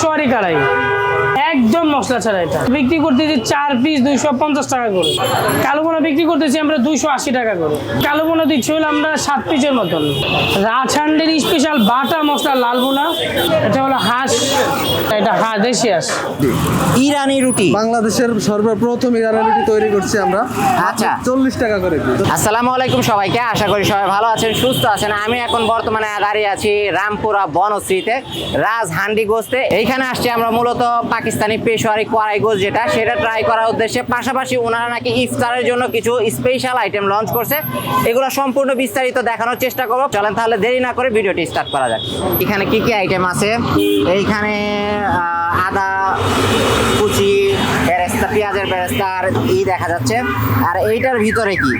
পেশোয়ারি কারাই একদম মশলা ছাড়া এটা। বিক্রি করতেছি চার পিস দুইশো পঞ্চাশ টাকা করে। কালো বোনা বিক্রি করতেছি আমরা দুইশো আশি টাকা করে। কালো বোনা দিচ্ছি হলো আমরা সাত পিসের মতন। রাজহান্ডের স্পেশাল বাটা মশলা লাল বোনা। এটা হলো হাঁস এটা হাঁস দেশি হাঁস। ইরানি রুটি। বাংলাদেশের সর্বপ্রথম ইরানি রুটি তৈরি করছি আমরা। আচ্ছা। চল্লিশ টাকা করে আসসালামু আলাইকুম সবাইকে আশা করি সবাই ভালো আছেন সুস্থ আছেন। আমি এখন বর্তমানে দাঁড়িয়ে আছি রামপুরা বনশ্রীতে রাজ হান্ডি গোস্তে। এইখানে আসছি আমরা মূলত পাকিস্তানি পেশোয়ারি কড়াই গোস্ত যেটা, সেটা ট্রাই করার উদ্দেশ্যে। পাশাপাশি ওনারা নাকি ইফতারের জন্য কিছু স্পেশাল আইটেম লঞ্চ করছে। এগুলো সম্পূর্ণ বিস্তারিত দেখানোর চেষ্টা করব। চলেন তাহলে দেরি না করে ভিডিওটি স্টার্ট করা যাক। এখানে কি কি আইটেম আছে? এইখানে আদা, কুচি, বেরেস্তা, পেঁয়াজের বেরেস্তা, আর ই দেখা যাচ্ছে। আর এইটার ভিতরে কি?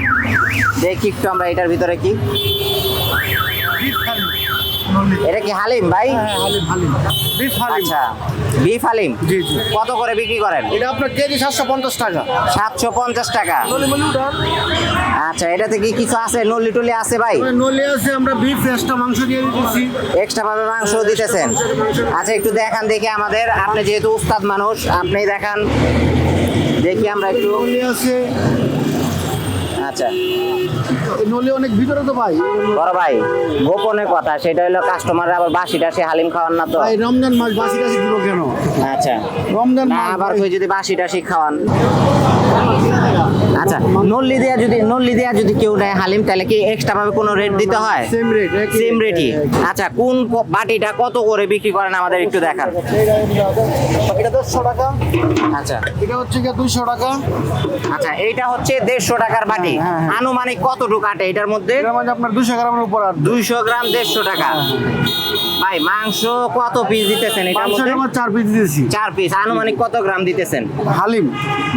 দেখি একটু আমরা এটার ভিতরে কি। এটা কি হালিম ভাই? আচ্ছা বিফ হালিম। জি, জি। কত করে বিক্রি করেন? এটা আপনার কেজি সাতশো পঞ্চাশ টাকা। সাতশো পঞ্চাশ টাকা। আচ্ছা এটাতে কি কিছু আছে? নলি টলি আছে ভাই? নলে আছে আমরা বিফ এক্সট্রা মাংস দিয়ে দিচ্ছি এক্সট্রা ভাবে মাংস দিতেছেন। আচ্ছা একটু দেখান দেখি আমাদের। আপনি যেহেতু উস্তাদ মানুষ আপনি দেখান। দেখি আমরা একটু। নলে আছে আচ্ছা। নলে অনেক ভিতরে তো ভাই। বড় ভাই গোপনের কথা সেটা হলো কাস্টমার আবার বাসিটা সে হালিম খাওয়ান না তো। ভাই রমজান মাস বাসি টাসি দিব কেন? আচ্ছা। রমজান না আবার যদি বাসি টাসি খাওয়ান। আচ্ছা নল্লি দেয়া যদি নল্লি দেয়া যদি কেউ নেয় হালিম তাহলে কি এক্সট্রা ভাবে কোনো রেট দিতে হয়? সেম রেট সেম রেটই আচ্ছা কোন বাটিটা কত করে বিক্রি করেন আমাদের একটু দেখান। এটা দেড়শো টাকা। আচ্ছা। এটা হচ্ছে গিয়ে দুইশো টাকা। আচ্ছা এইটা হচ্ছে দেড়শো টাকার বাটি। হ্যাঁ, হ্যাঁ। আনুমানিক কতটুকু আটে এটার মধ্যে? আপনার দুশো গ্রামের উপর দুইশো গ্রাম দেড়শো টাকা। ভাই মাংস কত পিস দিতেছেন চার পিস দিয়েছি। চার পিস আনুমানিক কত গ্রাম দিতেছেন? হালিম।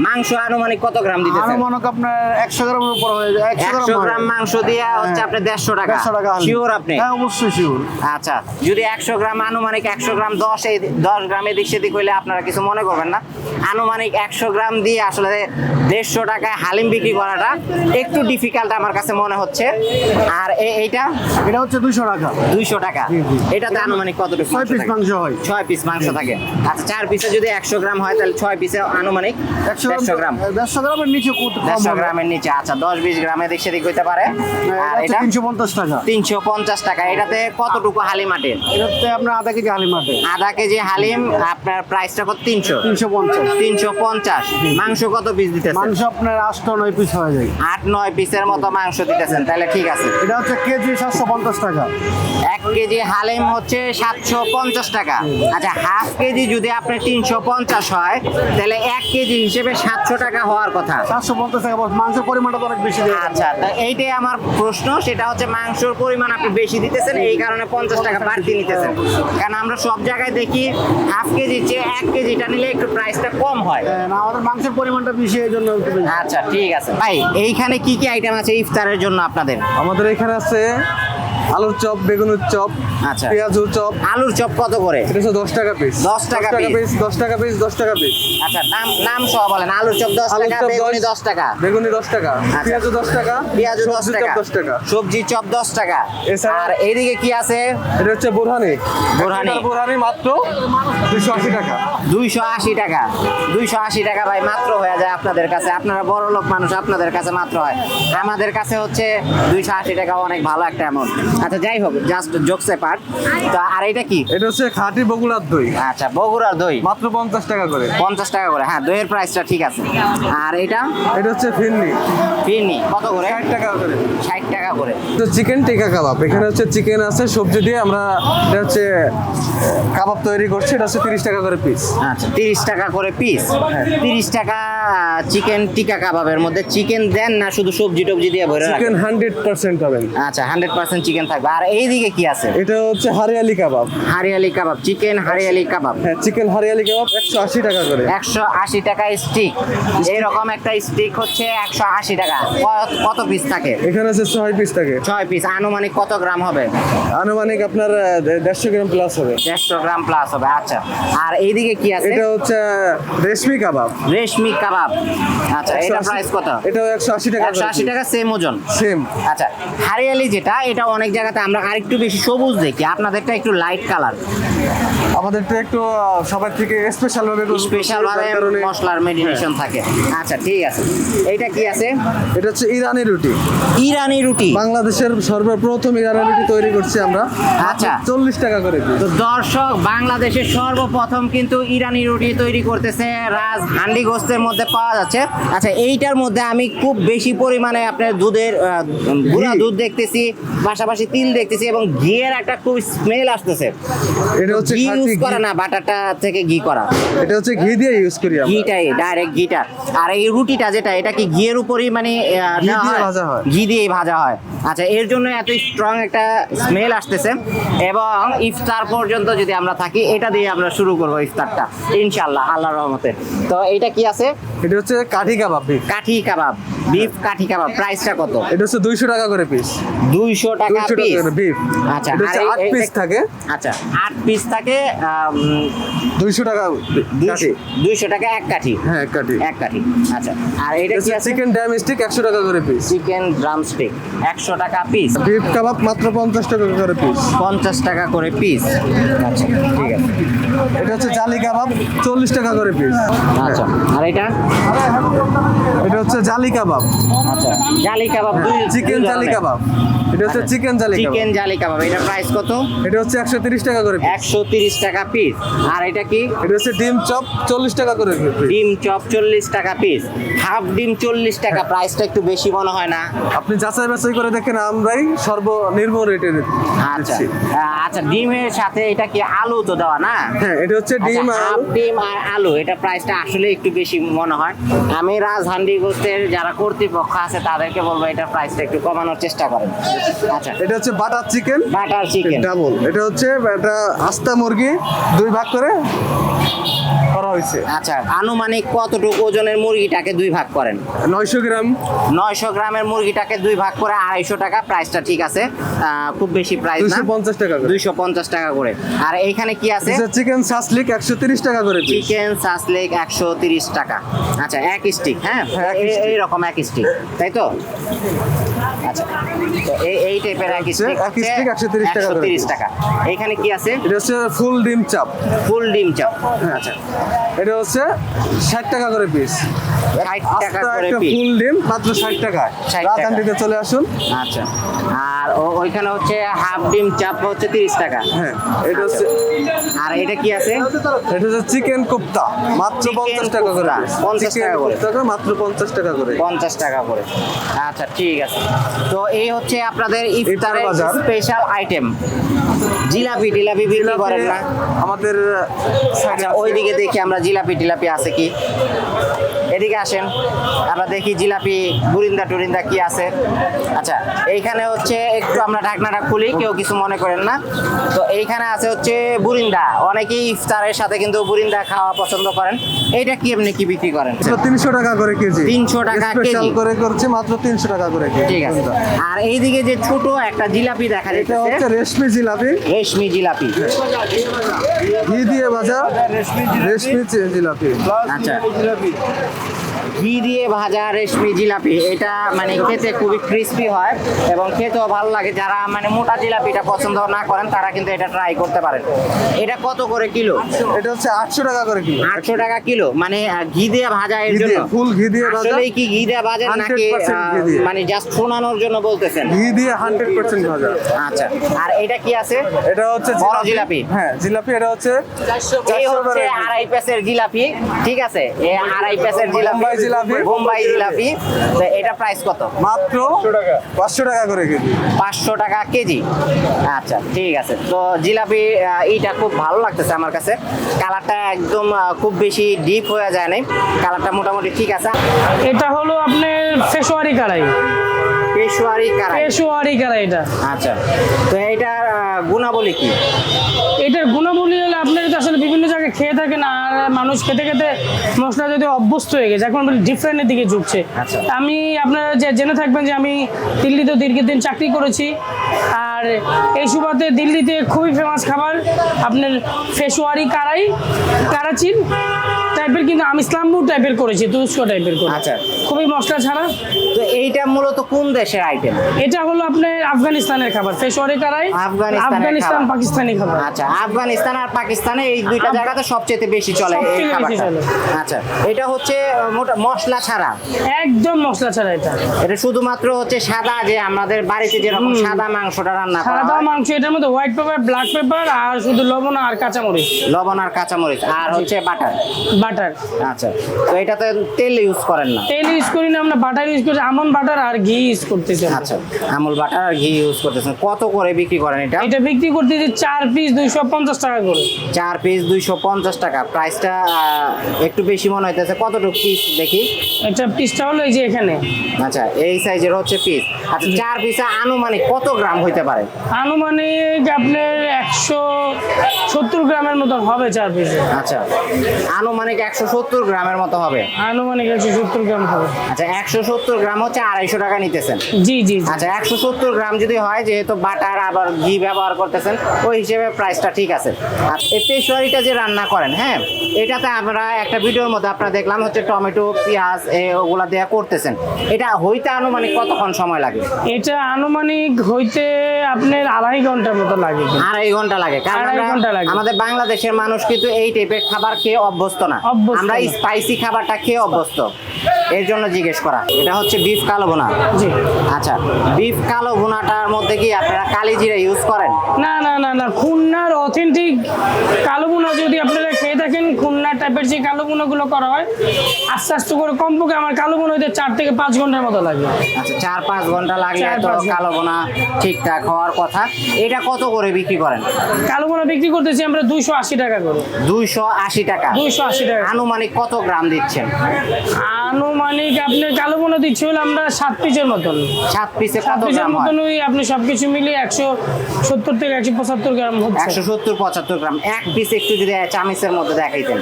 মাংস আনুমানিক কত গ্রাম দিতেছেন? মনে আপনার একশো গ্রামের উপর হয়ে যায় একশো গ্রাম মাংস দিয়ে হচ্ছে হ্যাঁ। আপনার দেড়শো টাকা। দেড়শো টাকা শিওর আপনি? হ্যাঁ অবশ্যই শিওর আচ্ছা যদি একশো গ্রাম আনুমানিক একশো গ্রাম দশ এই দশ গ্রাম এদিক সেদিক হইলে আপনারা কিছু মনে করবেন না। আনুমানিক একশো গ্রাম দিয়ে আসলে দেড়শো টাকায় হালিম বিক্রি করাটা একটু ডিফিকাল্ট আমার কাছে মনে হচ্ছে। আর এইটা? এটা হচ্ছে দুইশো টাকা। দুইশো টাকা। এটাতে আনুমানিক কতটুকু ছয় পিস মাংস হয়। ছয় পিস মাংস থাকে। আচ্ছা চার পিসে যদি একশো গ্রাম হয় তাহলে ছয় পিসে আনুমানিক একশো গ্রাম। দেড়শো গ্রামের নিচে কত দেড়শো গ্রামের নিচে আচ্ছা দশ বিশ গ্রামের দিক সেদিক হইতে পারে। আর এটা তিনশো পঞ্চাশ টাকা। তিনশো পঞ্চাশ টাকা। এটাতে কতটুকু হালিম আটে এটাতে আপনার আধা কেজি হালিম আটে আধা কেজি হালিম আপনার প্রাইসটা কত? তিনশো। তিনশো পঞ্চাশ। তিনশো পঞ্চাশ। মাংস কত পিস দিতেছেন? মাংস আপনার আটটা নয় পিস হয়ে যায়। আট নয় পিসের মতো মাংস দিতেছেন। তাহলে ঠিক আছে। এটা হচ্ছে কেজি সাতশো পঞ্চাশ টাকা। এক কেজি হালিম হচ্ছে সাতশো পঞ্চাশ টাকা। আচ্ছা হাফ কেজি যদি আপনি তিনশো পঞ্চাশ হয় তাহলে এক কেজি হিসেবে সাতশো টাকা হওয়ার কথা। সাতশো বস। মাংসের পরিমাণটা তো অনেক বেশি আচ্ছা তা এইটাই আমার প্রশ্ন সেটা হচ্ছে মাংসর পরিমাণ আপনি বেশি দিতেছেন এই কারণে পঞ্চাশ টাকা বাড়তি নিতেছেন কারণ আমরা সব জায়গায় দেখি হাফ কেজি চেয়ে এক কেজিটা নিলে একটু প্রাইসটা কম হয় হ্যাঁ, না আমাদের মাংসের পরিমাণটা বেশি এই জন্য বেশি। আচ্ছা ঠিক আছে ভাই এইখানে কি কি আইটেম আছে ইফতারের জন্য আপনাদের আমাদের এখানে আছে আলুর চপ বেগুনের চপ আচ্ছা। পেঁয়াজুর চপ। আলুর চপ কত করে? এটা হচ্ছে দশ টাকা পিস 10 টাকা পিস দশ টাকা পিস দশ টাকা পিস আচ্ছা নাম নাম সহ বলেন। আলুর চপ দশ টাকা বেগুনি দশ- দশ টাকা। বেগুনি দশ টাকা পেঁয়াজু দশ টাকা পেঁয়াজু দশ টাকা। দশ টাকা। সবজি চপ দশ টাকা। আর এইদিকে কি আছে? এটা হচ্ছে বোরহানি। বোরহানি। বোরহানি মাত্র দুশো আশি টাকা। দুইশো আশি টাকা। দুইশো আশি টাকা ভাই মাত্র হয়ে যায় আপনাদের কাছে। আপনারা বড় লোক মানুষ আপনাদের কাছে মাত্র হয়। আমাদের কাছে হচ্ছে দুইশো আশি টাকা অনেক ভালো একটা অ্যামাউন্ট আচ্ছা যাই হোক জাস্ট জোকসে পার্ট তো আর এটা কি? এটা হচ্ছে খাঁটি বগুড়ার দই। আচ্ছা বগুড়ার দই। মাত্র পঞ্চাশ টাকা করে। পঞ্চাশ টাকা করে। হ্যাঁ দইয়ের প্রাইসটা ঠিক আছে। আর এটা? এটা হচ্ছে ফিরনি। ফিরনি। কত করে? ষাট টাকা করে। ষাট টাকা করে। তো চিকেন টিকা কাবাব। এখানে হচ্ছে চিকেন আছে সবজি দিয়ে আমরা এটা হচ্ছে কাবাব তৈরি করছি। এটা হচ্ছে তিরিশ টাকা করে পিস আচ্ছা তিরিশ টাকা করে পিস তিরিশ টাকা চিকেন টিকা কাবাবের মধ্যে। চিকেন দেন না শুধু সবজি টবজি দিয়ে ভরে রাখেন। চিকেন হান্ড্রেড পার্সেন্ট পাবেন। আচ্ছা হান্ড্রেড পার্সেন্ট চিকেন থাকবে। আর এইদিকে কি আছে? এটা হচ্ছে হারিয়ালি কাবাব। হারিয়ালি কাবাব চিকেন হারিয়ালি কাবাব। হ্যাঁ চিকেন হারিয়ালি কাবাব একশো আশি টাকা করে। একশো আশি টাকা স্টিক এরকম একটা স্টিক হচ্ছে একশো আশি টাকা। কত পিস থাকে? এখানে আছে ছয় পিস থাকে। ছয় পিস আনুমানিক কত গ্রাম হবে? আনুমানিক আপনার দেড়শো গ্রাম প্লাস হবে। দেড়শো গ্রাম প্লাস হবে আচ্ছা। আর এইদিকে কি আছে? এটা হচ্ছে রেশমি কাবাব। রেশমি কাবাব। আচ্ছা এটা প্রাইস কত? এটাও একশো আশি টাকা একশো আশি টাকা সেম ওজন। সেম আচ্ছা হারিয়ালি যেটা এটা অনেক জায়গাতে আমরা আরেকটু বেশি সবুজ দেখি। আপনাদেরটা একটু লাইট কালার আমাদেরটা একটু সবার থেকে স্পেশাল ভাবে স্পেশাল ভাবে মশলার মেডিনেশন থাকে। আচ্ছা ঠিক আছে। এইটা কি আছে? এটা হচ্ছে ইরানি রুটি। ইরানি রুটি। বাংলাদেশের সর্বপ্রথম ইরানি রুটি তৈরি করছি আমরা। আচ্ছা। চল্লিশ টাকা করে তো দর্শক বাংলাদেশের সর্বপ্রথম কিন্তু ইরানি রুটি তৈরি করতেছে রাজ হান্ডি গোস্তের মধ্যে পাওয়া যাচ্ছে। আচ্ছা এইটার মধ্যে আমি খুব বেশি পরিমাণে আপনার দুধের গুঁড়া দুধ দেখতেছি পাশাপাশি তিল দেখতেছি এবং ঘিয়ের একটা খুব স্মেল আসতেছে। এটা হচ্ছে ইউজ। করা না বাটারটা থেকে ঘি করা। এটা হচ্ছে ঘি দিয়ে ইউজ করি আমরা। ঘিটাই ডাইরেক্ট ঘিটা। আর এই রুটিটা যেটা এটা কি ঘিয়ের উপরই মানে ঘি দিয়ে ভাজা হয়। ঘি দিয়েই ভাজা হয়। আচ্ছা এর জন্য এত স্ট্রং একটা স্মেল আসতেছে। এবং ইফতার পর্যন্ত যদি আমরা থাকি এটা দিয়ে আমরা শুরু করব ইফতারটা ইনশাল্লাহ আল্লাহর রহমতে। তো এটা কি আছে? এটা হচ্ছে কাঠি কাবাব। কাঠি কাবাব বিফ কাঠি কাবাব প্রাইসটা কত? এটা হচ্ছে দুইশো টাকা করে পিস দুইশো টাকা পিস বিফ আচ্ছা আর এই- আট পিস থাকে। আচ্ছা আট পিস থাকে দুইশো টাকা দুইশো টাকা এক কাঠি। হ্যাঁ এক কাঠি। এক কাঠি। আচ্ছা আর এটা কি চিকেন ড্যাম স্টিক একশো টাকা করে পিস চিকেন ড্রামস্টিক একশো টাকা পিস বিফ কাবাব মাত্র পঞ্চাশ টাকা করে পিস পঞ্চাশ টাকা করে পিস আচ্ছা ঠিক আছে। এটা হচ্ছে জালি কাবাব চল্লিশ টাকা করে পিস আচ্ছা আর এটা? এটা হচ্ছে জালি কাবাব। আচ্ছা জালি কাবাব দুই চিকেন জালি কাবাব। এটা হচ্ছে চিকেন জালি কাবাব। চিকেন জালি কাবাব। এটা প্রাইস কত? এটা হচ্ছে একশো তিরিশ টাকা করে। একশো তিরিশ টাকা পিস আর এটা কি? এটা হচ্ছে ডিম চপ চল্লিশ টাকা করে ডিম চপ চল্লিশ টাকা পিস হাফ ডিম চল্লিশ টাকা। প্রাইসটা একটু বেশি মনে হয় না। আপনি যাচাই বাছাই করে দেখেন আমরাই সর্বনিম্ন রেটে আচ্ছা। আচ্ছা ডিমের সাথে এটা কি আলু তো দেওয়া না? হ্যাঁ এটা হচ্ছে ডিম আচ্ছা, আর ডিম আর আলু। এটা প্রাইসটা আসলে একটু বেশি মনে হয়। আমি রাজহান্ডি গোস্তের যারা কর্তৃপক্ষ আছে তাদেরকে বলব এটার প্রাইসটা একটু কমানোর চেষ্টা করেন। আচ্ছা। এটা হচ্ছে butter chicken butter chicken double এটা হচ্ছে এটা আস্তা মুরগি দুই ভাগ করে করা হয়েছে। আচ্ছা আনুমানিক কতটুকু ওজনের মুরগিটাকে দুই ভাগ করেন? নয়শো গ্রাম। নয়শো গ্রামের মুরগিটাকে দুই ভাগ করে আড়াইশো টাকা প্রাইসটা ঠিক আছে। খুব বেশি প্রাইস না। দুইশো পঞ্চাশ টাকা দুইশো পঞ্চাশ টাকা করে। আর এইখানে কি আছে? চিকেন সাসলিক একশো তিরিশ টাকা করে। চিকেন সাসলেক একশো তিরিশ টাকা। আচ্ছা এক স্টিক হ্যাঁ? হ্যাঁ। এইরকম এক স্টিক তাই তো? আচ্ছা তো এই এই টাইপের এক স্টিক এক stick 130 টাকা করে। তিরিশ টাকা। এইখানে কি আছে? এটা হচ্ছে ফুল ডিম চাপ। ফুল ডিম চাপ। আচ্ছা। এটা হচ্ছে ষাট টাকা করে পিস ষাট টাকা করে পিস ফুল ডিম মাত্র ষাট টাকা। 60 টাকা। রাজধানীতে চলে আসুন। আচ্ছা। আর ওইখানে হচ্ছে হাফ ডিম চাপ হচ্ছে তিরিশ টাকা। হ্যাঁ এটা হচ্ছে আর এটা কি আছে? এটা হচ্ছে চিকেন কোপ্তা মাত্র Chicken পঞ্চাশ টাকা করে কোপ্তা, 50 টাকা করে। মাত্র পঞ্চাশ টাকা করে। পঞ্চাশ টাকা করে। আচ্ছা ঠিক আছে। তো এই হচ্ছে আপনাদের ইফতারের বাজার। স্পেশাল আইটেম জিলাপি টিলাপি বিক্রি করেন না। আমাদের আচ্ছা ওইদিকে দেখি আমরা জিলাপি টিলাপি আছে কি? এদিকে আসেন আমরা দেখি জিলাপি বুরিন্দা টুরিন্দা কি আছে। আচ্ছা এইখানে হচ্ছে একটু আমরা ঢাকনাটা খুলি কেউ কিছু মনে করেন না। তো এইখানে আছে হচ্ছে বুরিন্দা অনেকেই ইফতারের সাথে কিন্তু বুরিন্দা খাওয়া পছন্দ করেন। এইটা কি এমনি কি বিক্রি করেন? তিনশো টাকা করে কেজি। 300 টাকা কেজি। করে করছে মাত্র তিনশো টাকা করে কেজি। ঠিক আছে। আর এইদিকে যে ছোট একটা জিলাপি দেখা এটা যাচ্ছে হচ্ছে রেশমি জিলাপি। রেশমি জিলাপি। ঘি দিয়ে ভাজা রেশমি জিলাপি। আচ্ছা। ঘি দিয়ে ভাজা রেশমি জিলাপি এটা মানে খেতে খুবই ক্রিস্পি হয় এবং খেতেও ভালো লাগে। যারা মানে মোটা জিলাপিটা পছন্দ না করেন তারা কিন্তু এটা ট্রাই করতে পারেন। এটা কত করে কিলো? এটা হচ্ছে আটশো টাকা করে কিলো। আটশো টাকা কিলো? মানে ঘি দিয়ে ভাজা এর জন্য? full ঘি দিয়ে ভাজা। কি ঘি দিয়ে ভাজা নাকি 100%। মানে জাস্ট শোনানোর জন্য বলতেছেন? ঘি দিয়ে হান্ড্রেড পার্সেন্ট ভাজা। আচ্ছা আর এটা কি আছে? এটা হচ্ছে বড় জিলাপি। হ্যাঁ জিলাপি এটা হচ্ছে এই হচ্ছে আড়াই পেসের জিলাপি ঠিক আছে? এই আড়াই পেসের জিলাপি। জিলাপি। বোম্বাই জিলাপি তো এটা প্রাইস কত? মাত্র পাঁচশো টাকা। করে কেজি। পাঁচশো টাকা কেজি? আচ্ছা ঠিক আছে। তো জিলাপি এইটা খুব ভালো লাগতেছে আমার কাছে। কালারটা একদম খুব বেশি ডিপ হয়ে যায় নাই। কালারটা মোটামুটি ঠিক আছে। এটা হলো আপনার ফেসোয়ারি কারাই পেশোয়ারি কারাই পেশোয়ারি কারাই এটা। আচ্ছা। তো এইটার আহ, গুণাবলী কি? এটার আপনার তো খেয়ে থাকে না আর মানুষ খেতে খেতে মশলা যদি অভ্যস্ত হয়ে গেছে। এখন ডিফারেন্টের দিকে ঝুঁকছে। আচ্ছা। আমি আপনারা যে জেনে থাকবেন যে আমি দিল্লিতে দীর্ঘদিন চাকরি করেছি আর এই সুবাদে দিল্লিতে খুবই ফেমাস খাবার আপনার ফেসুয়ারি কারাই কারাচিন। টাইপের কিন্তু আমি ইসলামপুর টাইপের করেছি তুরস্ক টাইপের করে আচ্ছা। খুবই মশলা ছাড়া। তো এইটা মূলত কোন দেশের আইটেম এটা হলো আপনার আফগানিস্তানের খাবার পেশোয়ারি কারাই আফগানিস্তান পাকিস্তানি খাবার। আচ্ছা আফগানিস্তান আর পাকিস্তানে এই দুইটা জায়গাতে সবচেয়ে বেশি চলে এই খাবারটা। আচ্ছা এটা হচ্ছে মশলা ছাড়া? একদম মশলা ছাড়া এটা। এটা শুধুমাত্র হচ্ছে সাদা যে আমাদের বাড়িতে যেরকম সাদা মাংসটা রান্না করা সাদা মাংস এটার মধ্যে হোয়াইট পেপার ব্ল্যাক পেপার আর শুধু লবণ আর কাঁচামরিচ। লবণ আর কাঁচামরিচ আর হচ্ছে বাটার বাটার। আচ্ছা তো এটাতে তেল ইউজ করেন না? তেল ইউজ করি না আমরা বাটার ইউজ করি আমন বাটার আর ঘি ইউজ করতেছি আচ্ছা আমুল বাটার আর ঘি ইউজ করতেছেন। কত করে বিক্রি করেন এটা? এটা বিক্রি করতেছি চার পিস দুইশো পঞ্চাশ টাকা করে। চার পিস দুইশো পঞ্চাশ টাকা। প্রাইসটা একটু বেশি মনে হইতেছে। কতটুকু পিস দেখি? এটা পিসটা হলো এই যে এখানে। আচ্ছা এই সাইজের হচ্ছে পিস আচ্ছা চার পিসে আনুমানিক কত গ্রাম হইতে পারে? আনুমানিক আপনার একশো সত্তর গ্রামের মতন হবে চার পিসে আচ্ছা আনুমানিক একশো সত্তর গ্রামের মতো হবে? আনুমানিক একশো সত্তর গ্রাম হবে। আচ্ছা একশো সত্তর গ্রাম হচ্ছে আড়াইশো টাকা নিতেছেন। জি জি। আচ্ছা একশো সত্তর গ্রাম যদি হয় যেহেতু বাটার আবার ঘি ব্যবহার করতেছেন ওই হিসেবে প্রাইসটা ঠিক আছে। আর এই পেশোয়ারিটা যে রান্না করেন হ্যাঁ এটাতে আমরা একটা ভিডিওর মধ্যে আপনারা দেখলাম হচ্ছে টমেটো পেঁয়াজ ওগুলা দেয়া করতেছেন। এটা হইতে আনুমানিক কতক্ষণ সময় লাগে? এটা আনুমানিক হইতে আপনার আড়াই ঘণ্টার মতো লাগে। আড়াই ঘণ্টা লাগে। কারণ ঘণ্টা লাগে। আমাদের বাংলাদেশের মানুষ কিন্তু এই টাইপের খাবার খেয়ে অভ্যস্ত না। আমরা স্পাইসি খাবারটা খেয়ে অভ্যস্ত। এর জন্য জিজ্ঞেস করা। এটা হচ্ছে বিফ কালো ভুনা। জি। আচ্ছা বিফ কালো ভুনাটার মধ্যে কি আপনারা কালি জিরা ইউজ করেন? না না না না খুলনার অথেন্টিক কালো ভুনা যদি আপনারা খেয়ে খুলনা টাইপের যে কালো বুনাগুলো করা হয় আস্তে আস্তে করে কমপক্ষে আমার কালো বুনা হইতে চার থেকে পাঁচ ঘণ্টার মতো লাগে আচ্ছা চার পাঁচ ঘণ্টা লাগলে তো কালো ভুনা ঠিকঠাক হওয়ার কথা। এটা কত করে বিক্রি করেন? কালো বুনা বিক্রি করতেছি আমরা দুইশো আশি টাকা করে। দুইশো আশি টাকা। দুইশো আশি টাকা। আনুমানিক কত গ্রাম দিচ্ছেন? আনুমানিক আপনি কালো বোনা দিচ্ছি হলো আমরা সাত পিসের মতন। সাত পিসে সাত কত পিসের গ্রাম মতন ওই আপনি সবকিছু মিলিয়ে একশো সত্তর থেকে একশো পঁচাত্তর গ্রাম একশো সত্তর পঁচাত্তর গ্রাম। এক পিস একটু যদি চামিসের চামিচের মধ্যে দেখাইতেন।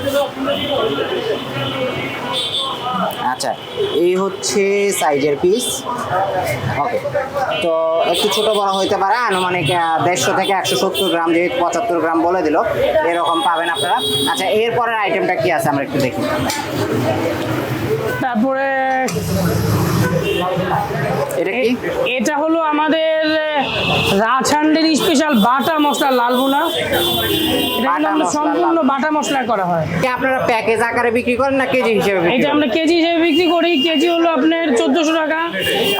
আচ্ছা এই হচ্ছে সাইজের পিস ওকে তো একটু ছোট বড় হইতে পারে আনুমানিক দেড়শো থেকে একশো সত্তর গ্রাম যেহেতু পঁচাত্তর গ্রাম বলে দিল এরকম পাবেন আপনারা। আচ্ছা এরপরের আইটেমটা কি আছে? আমরা একটু দেখি। তারপরে এটা কি? এটা হলো আমাদের রাজহান্ডের স্পেশাল বাটা মশলা লাল আমরা সম্পূর্ণ বাটা মশলা করা হয়। আপনারা প্যাকেজ আকারে বিক্রি করেন না কেজি হিসেবে এটা আমরা কেজি হিসেবে বিক্রি করি। কেজি হলো আপনার চোদ্দোশো টাকা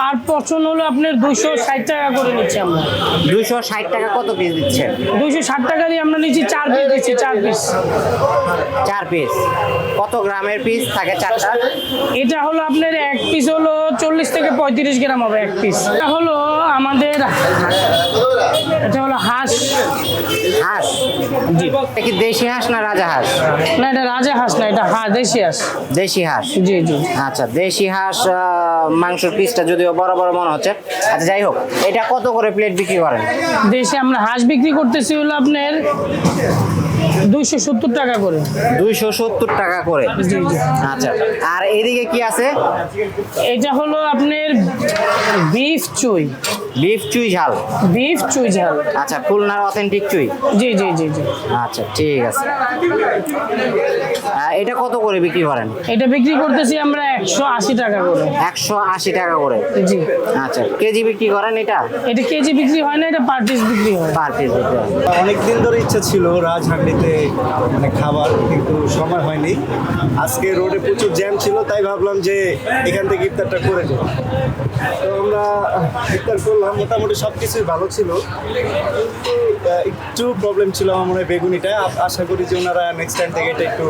আর পছন্দ হলো আপনার দুইশো ষাট টাকা করে নিচ্ছি আমরা। দুইশো ষাট টাকা কত পিস দিচ্ছেন? দুইশো ষাট টাকা দিয়ে আমরা নিচ্ছি চার পিস দিচ্ছি চার পিস চার পিস কত গ্রামের পিস থাকে চারটা? এটা হলো আপনার এক পিস হলো চল্লিশ থেকে পঁয়ত্রিশ গ্রাম হবে এক পিস এটা হলো আমাদের এটা হলো হাঁস। হাঁস? এটা কি দেশি হাঁস না রাজা হাঁস? না এটা রাজা হাঁস না এটা হাঁস দেশি হাঁস। দেশি হাঁস? জি জি। আচ্ছা দেশি হাঁস মাংসের পিসটা যদিও বড় বড় মনে হচ্ছে। আচ্ছা যাই হোক এটা কত করে প্লেট বিক্রি করেন? দেশে আমরা হাঁস বিক্রি করতেছি হলো আপনার দুইশো সত্তর টাকা করে। দুইশো সত্তর টাকা করে? জি জি। আচ্ছা আর এদিকে কি আছে? এটা হলো আপনার বিফ চুই। বিফ চুই ঝাল। বিফ চুই ঝাল আচ্ছা খুলনার অথেন্টিক চুই? জি জি জি জি। আচ্ছা ঠিক আছে। এটা কত করে বিক্রি করেন? এটা বিক্রি করতেছি আমরা একশো আশি টাকা করে। একশো আশি টাকা করে? জি। আচ্ছা কেজি বিক্রি করেন এটা? এটা কেজি বিক্রি হয় না এটা পার পিস বিক্রি হয়। পার পিস বিক্রি হয়। অনেক দিন ধরে ইচ্ছা ছিল রাজহান্ডিতে মানে খাবার কিন্তু সময় হয়নি। আজকে রোডে প্রচুর জ্যাম ছিল তাই ভাবলাম যে এখান থেকে ইফতারটা করে যাই তো আমরা ইফতার করলাম মোটামুটি সব কিছুই ভালো ছিল। কিন্তু একটু প্রবলেম ছিল আমার মনে হয় বেগুনিটা। আশা করি যে ওনারা নেক্সট টাইম থেকে এটা একটু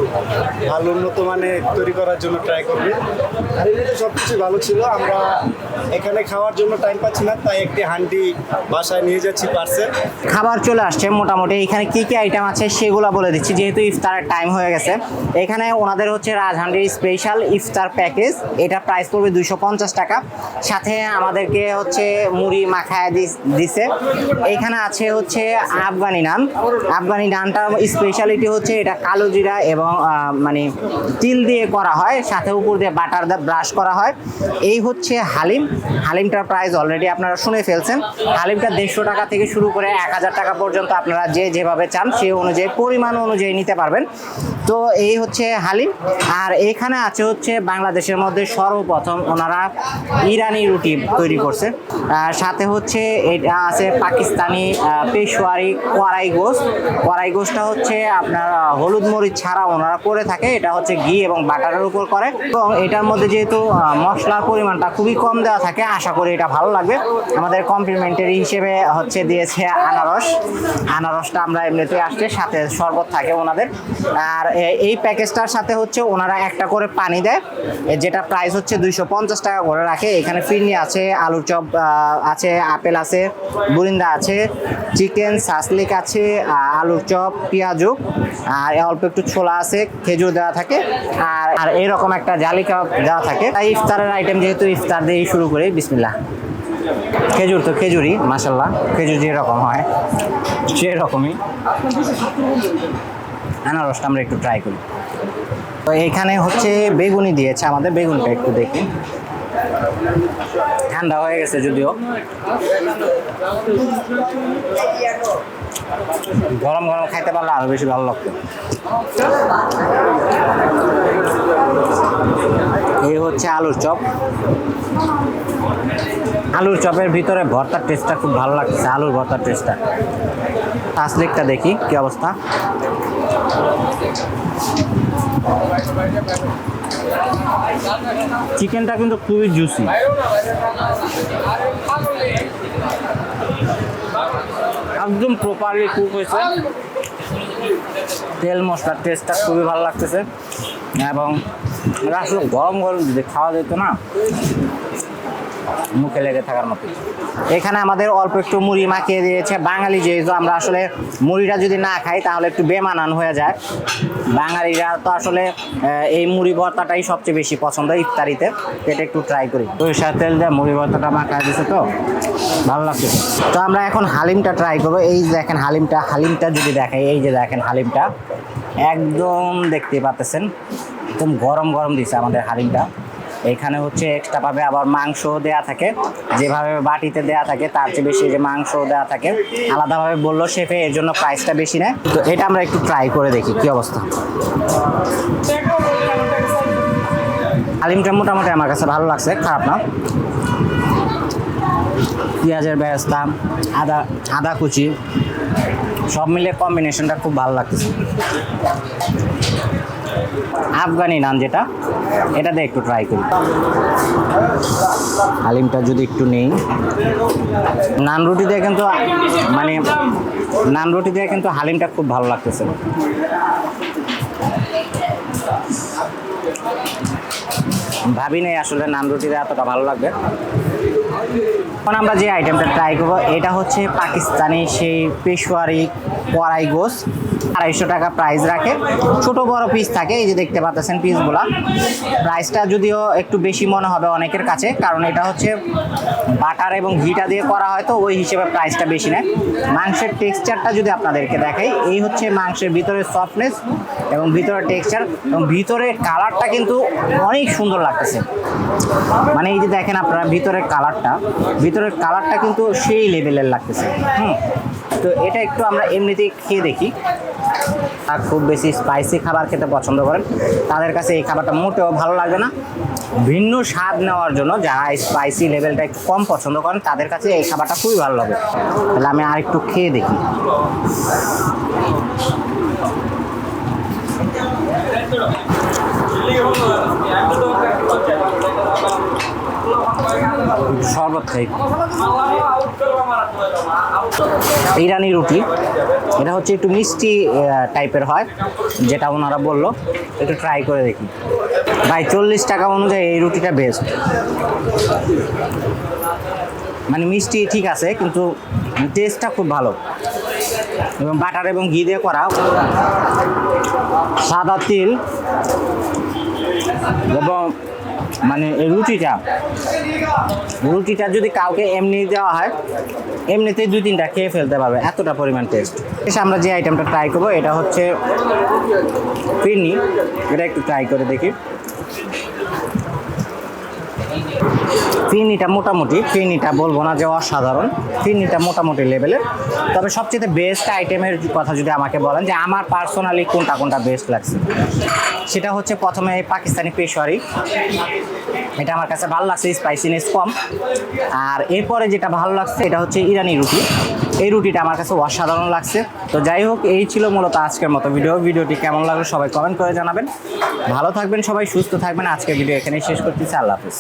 ভালো উন্নত মানে তৈরি করার জন্য ট্রাই করবে। আর এমনিতে সব কিছুই ভালো ছিল, আমরা এখানে খাওয়ার জন্য টাইম পাচ্ছি না, তাই একটি হান্ডি বাসায় নিয়ে যাচ্ছি পার্সেল খাবার চলে আসছে মোটামুটি। এখানে কি কি আইটেম আছে সেগুলো বলে দিচ্ছি, যেহেতু ইফতারের টাইম হয়ে গেছে। এখানে ওনাদের হচ্ছে রাজহান্ডির স্পেশাল ইফতার প্যাকেজ এটা প্রাইস পড়বে দুশো পঞ্চাশ টাকা। সাথে আমাদেরকে হচ্ছে মুড়ি মাখায় দিছে। এখানে আছে হচ্ছে আফগানি নান। আফগানি নানটা স্পেশালিটি হচ্ছে এটা কালো জিরা এবং মানে তিল দিয়ে করা হয়, সাথে উপর দিয়ে বাটার দিয়ে ব্রাশ করা হয়। এই হচ্ছে হালিম। হালিমটার প্রাইস অলরেডি আপনারা শুনে ফেলছেন। হালিমটা দেড়শো টাকা থেকে শুরু করে এক হাজার টাকা পর্যন্ত আপনারা যে যেভাবে চান সেই অনুযায়ী, পরিমাণ অনুযায়ী নিতে পারবেন। তো এই হচ্ছে হালিম। আর এখানে আছে হচ্ছে বাংলাদেশের মধ্যে সর্বপ্রথম ওনারা ইরানি রুটি তৈরি করছে। সাথে হচ্ছে এটা আছে পাকিস্তানি পেশোয়ারি কড়াই গোস্ত। কড়াই গোস্তটা হচ্ছে আপনার হলুদ মরিচ ছাড়া ওনারা করে থাকে, এটা হচ্ছে ঘি এবং বাটারের উপর করে। এবং এটার মধ্যে যেহেতু মশলার পরিমাণটা খুবই কম দেওয়া থাকে, আশা করি এটা ভালো লাগবে। আমাদের কমপ্লিমেন্টারি হিসেবে হচ্ছে দিয়েছে আনারস। আনারসটা আমরা এমনিতে আসছে, সাথে শরবত থাকে ওনাদের। আর এই প্যাকেজটার সাথে হচ্ছে ওনারা একটা করে পানি দেয় যেটা প্রাইস হচ্ছে দুইশো পঞ্চাশ টাকা করে রাখে। এখানে ফিরনি আছে, আলুর চপ আছে, আপেল আছে, বুরিন্দা আছে, চিকেন সাসলিক আছে আলুর চপ, পেঁয়াজু, আর অল্প একটু ছোলা আছে খেজুর দেওয়া থাকে আর আর এরকম একটা জালি কাবাব দেওয়া থাকে। তাই ইফতারের আইটেম যেহেতু ইফতার দিয়েই শুরু করি বিসমিল্লা খেজুর তো খেজুরই মাসাল্লাহ খেজুর যেরকম হয়, সেরকমই। আনারসটা আমরা একটু ট্রাই করি। তো এখানে হচ্ছে বেগুনি দিয়েছে আমাদের। বেগুনটা একটু দেখি। ঠান্ডা হয়ে গেছে যদিও। গরম গরম খাইতে পারলে আরও বেশি ভালো লাগতো। এই হচ্ছে আলুর চপ। আলুর চপের ভিতরে ভর্তার টেস্টটা খুব ভালো লাগছে, আলুর ভর্তার টেস্টটা তাসলিকটা দেখি, কি অবস্থা? চিকেনটা কিন্তু খুবই জুসি একদম প্রপারলি কুক হয়েছে। তেল, মশলার টেস্টটা খুবই ভালো লাগতেছে। এবং গরম গরম যদি খাওয়া যেত না মুখে লেগে থাকার মতো এখানে আমাদের অল্প একটু মুড়ি মাখিয়ে দিয়েছে। বাঙালি যেহেতু আমরা আসলে মুড়িটা যদি না খাই, তাহলে একটু বেমানান হয়ে যায়। বাঙালিরা তো আসলে এই মুড়ি ভর্তাটাই সবচেয়ে বেশি পছন্দ ইফতারিতে। এটা একটু ট্রাই করি। সরিষার তেল দিয়ে মুড়ি ভর্তাটা মাখা দিছে তো? ভালো লাগছে তো? আমরা এখন হালিমটা ট্রাই করব। এই দেখেন হালিমটা হালিমটা যদি দেখাই, এই যে দেখেন হালিমটা। একদম দেখতে পাচ্ছেন একদম গরম গরম দিছে আমাদের হালিমটা। এখানে হচ্ছে এক্সট্রা পাবে আবার মাংস দেয়া থাকে। যেভাবে বাটিতে দেয়া থাকে, তার চেয়ে বেশি যে মাংস দেয়া থাকে। আলাদাভাবে বলল শেফে, এর জন্য প্রাইসটা বেশি নেয়। তো এটা আমরা একটু ট্রাই করে দেখি, কি অবস্থা। হালিমটা মোটামুটি আমার কাছে ভালো লাগছে, খারাপ না। পেঁয়াজের ব্যবস্থা, আদা আদা কুচি, সব মিলে কম্বিনেশনটা খুব ভালো লাগতেছে। আফগানি নান যেটা, এটা দিয়ে একটু ট্রাই করি। হালিমটা যদি একটু নেই। নান রুটি দিয়ে কিন্তু মানে নান রুটি দিয়ে কিন্তু হালিমটা খুব ভালো লাগতেছে। ভাবি নেই আসলে নান রুটিতে এতটা ভালো লাগবে। এখন আমরা যে আইটেমটা ট্রাই করব, এটা হচ্ছে পাকিস্তানি সেই পেশোয়ারি কড়াই গোস আড়াইশো টাকা প্রাইস রাখে। ছোট বড় পিস থাকে, এই যে দেখতে পাচ্ছেন পিসগুলা প্রাইসটা যদিও একটু বেশি মনে হবে অনেকের কাছে, কারণ এটা হচ্ছে বাটার এবং ঘিটা দিয়ে করা হয়, তো ওই হিসেবে প্রাইসটা বেশি নেয়। মাংসের টেক্সচারটা যদি আপনাদেরকে দেখাই, এই হচ্ছে মাংসের ভিতরে সফটনেস এবং ভিতরে টেক্সচার এবং ভিতরে কালারটা কিন্তু অনেক সুন্দর লাগতেছে। মানে এই যে দেখেন আপনারা, ভিতরের কালারটা ভিতরের কালারটা কিন্তু সেই লেভেলের লাগতেছে। হুম। তো এটা একটু আমরা এমনিতেই খেয়ে দেখি। আর খুব বেশি স্পাইসি খাবার খেতে পছন্দ করেন। তাদের কাছে এই খাবারটা মোটেও ভালো লাগবে না। ভিন্ন স্বাদ নেওয়ার জন্য যারা স্পাইসি লেভেলটা একটু কম পছন্দ করেন, তাদের কাছে এই খাবারটা খুবই ভালো লাগে। তাহলে আমি আর একটু খেয়ে দেখি। শরবত খাই। ইরানি রুটি। এটা হচ্ছে একটু মিষ্টি টাইপের হয়, যেটা ওনারা বলল। একটু ট্রাই করে দেখি। ভাই, চল্লিশ টাকা অনুযায়ী এই রুটিটা বেস্ট মানে মিষ্টি ঠিক আছে, কিন্তু টেস্টটা খুব ভালো। এবং বাটার এবং ঘি দিয়ে করা। সাদা তিল। এবং মানে রুটিটা রুটিটা যদি কাউকে এমনি দেওয়া হয়, এমনিতেই দুই তিনটা খেয়ে ফেলতে পারবে, এতটা পরিমাণ টেস্ট এসে আমরা যে আইটেমটা ট্রাই করব, এটা হচ্ছে ফিরনি, এটা একটু ট্রাই করে দেখি। ফিরনিটা মোটামুটি ফিরনিটা বলব না যে অসাধারণ ফিরনিটা মোটামুটি লেভেলের তবে সবচেয়ে বেস্ট আইটেমের কথা যদি আমাকে বলেন যে আমার পার্সোনালি কোনটা কোনটা বেস্ট লাগছে? সেটা হচ্ছে প্রথমে পাকিস্তানি পেশোয়ারি এটা আমার কাছে ভালো লাগছে স্পাইসিনেস কম। আর এরপরে যেটা ভালো লাগছে, এটা হচ্ছে ইরানি রুটি। এই রুটিটা আমার কাছে অসাধারণ লাগছে। তো যাই হোক, এই ছিল মূলত আজকের মতো ভিডিও ভিডিওটি কেমন লাগল সবাই কমেন্ট করে জানাবেন। ভালো থাকবেন সবাই, সুস্থ থাকবেন। আজকের ভিডিও এখানেই শেষ করতেছি। আল্লাহ হাফিজ।